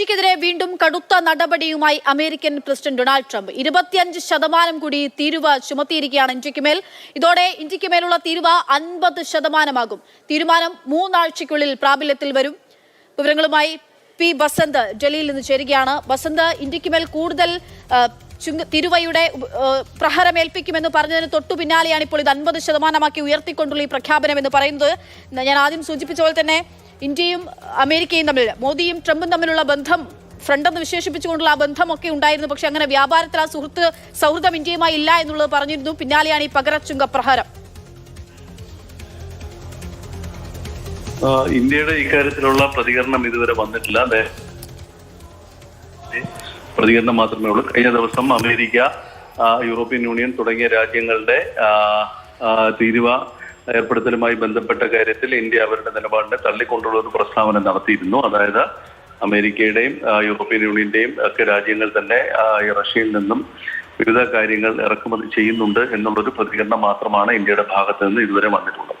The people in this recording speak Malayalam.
ഇന്ത്യക്കെതിരെ വീണ്ടും കടുത്ത നടപടിയുമായി അമേരിക്കൻ പ്രസിഡന്റ് ഡൊണാൾഡ് ട്രംപ്. ഇരുപത്തിയഞ്ച് ശതമാനം കൂടി തീരുവ ചുമത്തിയിരിക്കുകയാണ് ഇന്ത്യയ്ക്ക് മേൽ. ഇതോടെ ഇന്ത്യയ്ക്ക് മേലുള്ള തീരുവ അൻപത് ശതമാനമാകും. തീരുമാനം മൂന്നാഴ്ചയ്ക്കുള്ളിൽ പ്രാബല്യത്തിൽ വരും. വിവരങ്ങളുമായി പി ബസന്ത് ഡൽഹിയിൽ നിന്ന് ചേരുകയാണ്. ബസന്ത് ഇന്ത്യയ്ക്ക് മേൽ കൂടുതൽ തിരുവയുടെ പ്രഹരമേൽപ്പിക്കുമെന്ന് പറഞ്ഞതിന് തൊട്ടു പിന്നാലെയാണ് ഇപ്പോൾ ഇത് അൻപത് ശതമാനമാക്കി ഉയർത്തിക്കൊണ്ടുള്ള ഈ പ്രഖ്യാപനം എന്ന് പറയുന്നത്. ഞാൻ ആദ്യം സൂചിപ്പിച്ച പോലെ തന്നെ ഇന്ത്യയും അമേരിക്കയും തമ്മിൽ മോദിയും ട്രംപും തമ്മിലുള്ള ബന്ധം ഫ്രണ്ട് എന്ന് വിശേഷിപ്പിച്ചുകൊണ്ടുള്ള ആ ബന്ധമൊക്കെ ഉണ്ടായിരുന്നു. പക്ഷെ അങ്ങനെ വ്യാപാരത്തിൽ ആ സുഹൃത്ത് സൗഹൃദം ഇന്ത്യയുമായി ഇല്ല എന്നുള്ളത് പറഞ്ഞിരുന്നു. പിന്നാലെയാണ് ഈ പകരച്ചുങ്ക പ്രഹരം. ഇന്ത്യയുടെ ഇക്കാര്യത്തിലുള്ള പ്രതികരണം ഇതുവരെ വന്നിട്ടില്ല. അതെ. പ്രതികരണം മാത്രമേ ഉള്ളൂ. കഴിഞ്ഞ ദിവസം അമേരിക്ക യൂറോപ്യൻ യൂണിയൻ തുടങ്ങിയ രാജ്യങ്ങളുടെ തീരുവ ഏർപ്പെടുത്തലുമായി ബന്ധപ്പെട്ട കാര്യത്തിൽ ഇന്ത്യ അവരുടെ നിലപാടിനെ തള്ളിക്കൊണ്ടുള്ള ഒരു പ്രസ്താവന നടത്തിയിരുന്നു. അതായത് അമേരിക്കയുടെയും യൂറോപ്യൻ യൂണിയന്റെയും ഒക്കെ രാജ്യങ്ങൾ തന്നെ റഷ്യയിൽ നിന്നും വിവിധ കാര്യങ്ങൾ ഇറക്കുമതി ചെയ്യുന്നുണ്ട് എന്നുള്ളൊരു പ്രതികരണം മാത്രമാണ് ഇന്ത്യയുടെ ഭാഗത്ത് നിന്ന് ഇതുവരെ വന്നിട്ടുള്ളത്.